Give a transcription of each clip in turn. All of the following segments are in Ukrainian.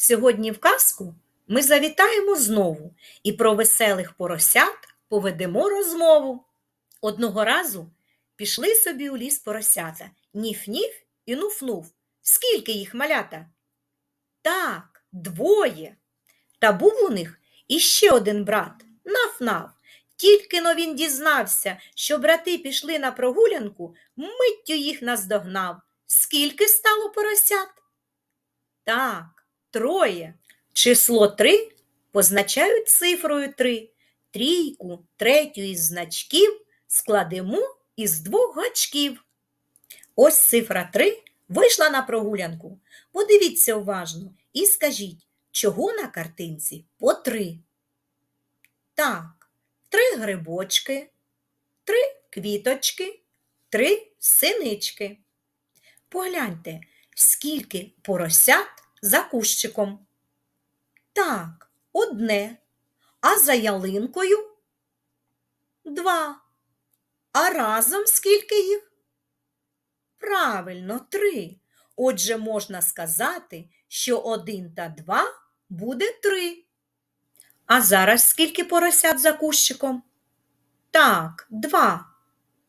Сьогодні в казку ми завітаємо знову і про веселих поросят поведемо розмову. Одного разу пішли собі у ліс поросята, ніф-ніф і нуф-нуф. Скільки їх малята? Так, двоє. Та був у них іще один брат, наф-наф. Тільки но він дізнався, що брати пішли на прогулянку, миттю їх наздогнав. Скільки стало поросят? Так, троє. Число три позначають цифрою три. Трійку, третю із значків складемо із двох гачків. Ось цифра три вийшла на прогулянку. Подивіться уважно і скажіть, чого на картинці по три? Так, три грибочки, три квіточки, три синички. Погляньте, скільки поросят за кущиком. Так, одне, а за ялинкою два. А разом скільки їх? Правильно, три. Отже, можна сказати, що один та два буде три. А зараз скільки поросят за кущиком? Так, два.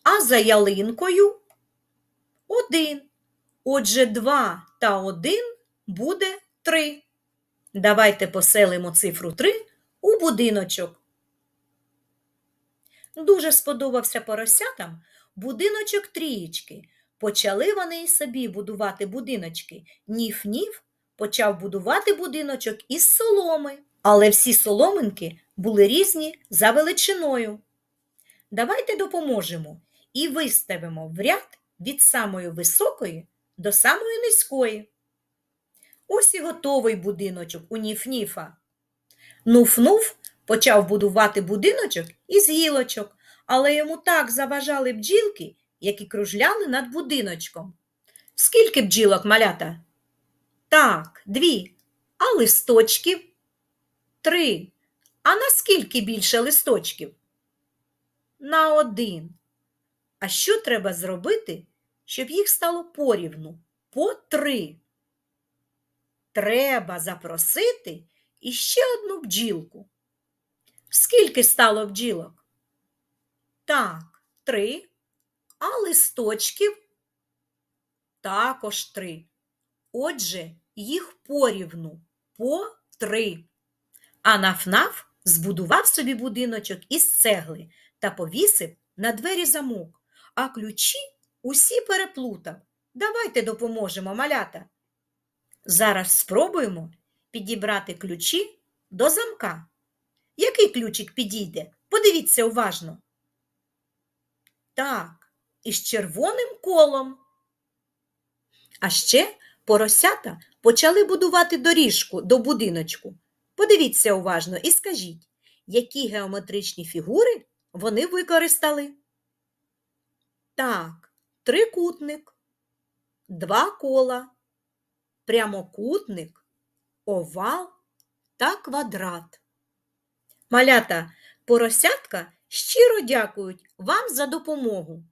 А за ялинкою один. Отже, два та один буде три. Давайте поселимо цифру 3 у будиночок. Дуже сподобався поросятам будиночок трієчки. Почали вони й собі будувати будиночки. Ніф-ніф почав будувати будиночок із соломи, але всі соломинки були різні за величиною. Давайте допоможемо і виставимо в ряд від самої високої до самої низької. Ось і готовий будиночок у Ніф-Ніфа. Нуф-Нуф почав будувати будиночок із гілочок, але йому так заважали бджілки, які кружляли над будиночком. Скільки бджілок малята? Так, дві. А листочків? Три. А наскільки більше листочків? На один. А що треба зробити, щоб їх стало порівну? По три. Треба запросити іще одну бджілку. Скільки стало бджілок? Так, три. А листочків? Також три. Отже, їх порівну по три. А нафнаф збудував собі будиночок із цегли та повісив на двері замок, а ключі усі переплутав. Давайте допоможемо малята. Зараз спробуємо підібрати ключі до замка. Який ключик підійде? Подивіться уважно. Так, із червоним колом. А ще поросята почали будувати доріжку до будиночку. Подивіться уважно і скажіть, які геометричні фігури вони використали. Так, трикутник, два кола, прямокутник, овал та квадрат. Малята, поросятка щиро дякують вам за допомогу.